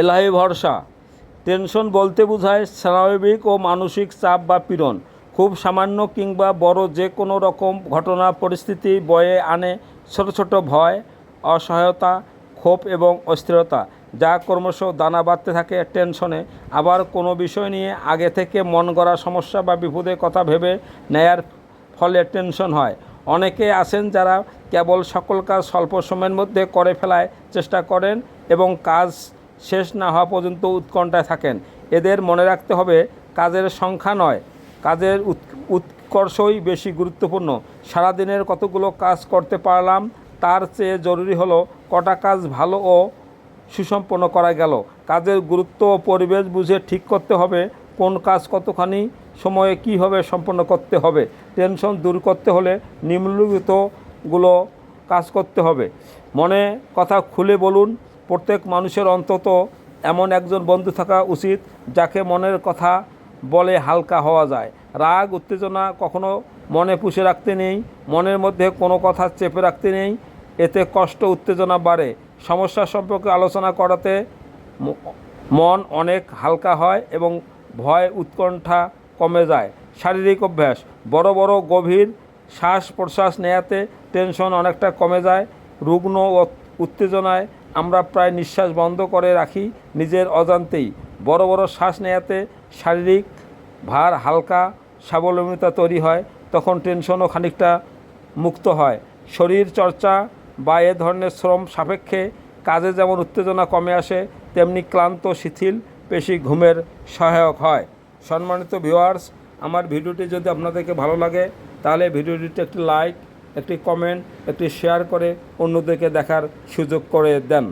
এলাহি ভরসা। টেনশন বলতে বোঝায় স্বাভাবিক ও মানসিক চাপ বা পীড়ন। খুব সামান্য কিংবা বড় যে কোনো রকম ঘটনা, পরিস্থিতি বয়ে আনে ছোট ছোট ভয়, অসহায়তা, ক্ষোভ এবং অস্থিরতা, যা ক্রমশ দানা বাঁধতে থাকে টেনশনে। আবার কোনো বিষয় নিয়ে আগে থেকে মন গড়া সমস্যা বা বিপদের কথা ভেবে নেয়ার ফলে টেনশন হয়। অনেকে আছেন যারা কেবল সকল কাজ স্বল্প সময়ের মধ্যে করে ফেলায় চেষ্টা করেন এবং কাজ শেষ না হওয়া পর্যন্ত উৎকণ্ঠায় থাকেন। এদের মনে রাখতে হবে কাজের সংখ্যা নয়। কাজের উৎ- উৎকর্ষই বেশি গুরুত্বপূর্ণ। সারাদিনের কতগুলো কাজ করতে পারলাম, তার চেয়ে জরুরি হলো কটা কাজ ভালো ও সুসম্পন্ন করা গেল। কাজের গুরুত্ব ও পরিবেশ বুঝে ঠিক করতে হবে কোন কাজ কতখানি সময়ে কীভাবে সম্পন্ন করতে হবে। টেনশন দূর করতে হলে নিম্নলিখিতগুলো কাজ করতে হবে। মনে কথা খুলে বলুন প্রত্যেক মানুষের অন্তত এমন একজন বন্ধু থাকা উচিত যাকে মনের কথা বলে হালকা হওয়া যায়। রাগ, উত্তেজনা কখনো মনে পুষে রাখতে নেই, মনের মধ্যে কোনো কথা চেপে রাখতে নেই, এতে কষ্ট, উত্তেজনা বাড়ে। সমস্যা সম্পর্কে আলোচনা করাতে মন অনেক হালকা হয় এবং ভয়, উৎকণ্ঠা কমে যায়। শারীরিক অভ্যাস, বড় বড় গভীর শ্বাস প্রশ্বাস নেয়াতে টেনশন অনেকটা কমে যায়। রুগ্ন উত্তেজনায় আমরা প্রায় নিঃশ্বাস বন্ধ করে রাখি নিজের অজান্তেই। বড় বড় শ্বাস নেয়াতে শারীরিক ভার হালকা স্বাবলম্বিতা তৈরি হয়, তখন টেনশনও খানিকটা মুক্ত হয়। শরীর চর্চা বা এ ধরনের শ্রম সাপেক্ষে কাজে যেমন উত্তেজনা কমে আসে, তেমনি ক্লান্ত, শিথিল পেশি ঘুমের সহায়ক হয়। সম্মানিত ভিউয়ার্স আমার ভিডিওটি যদি আপনাদেরকে ভালো লাগে, তাহলে ভিডিওটিতে একটি লাইক একটি কমেন্ট একটি শেয়ার করে অন্যদেরকে দেখার সুযোগ করে দেন।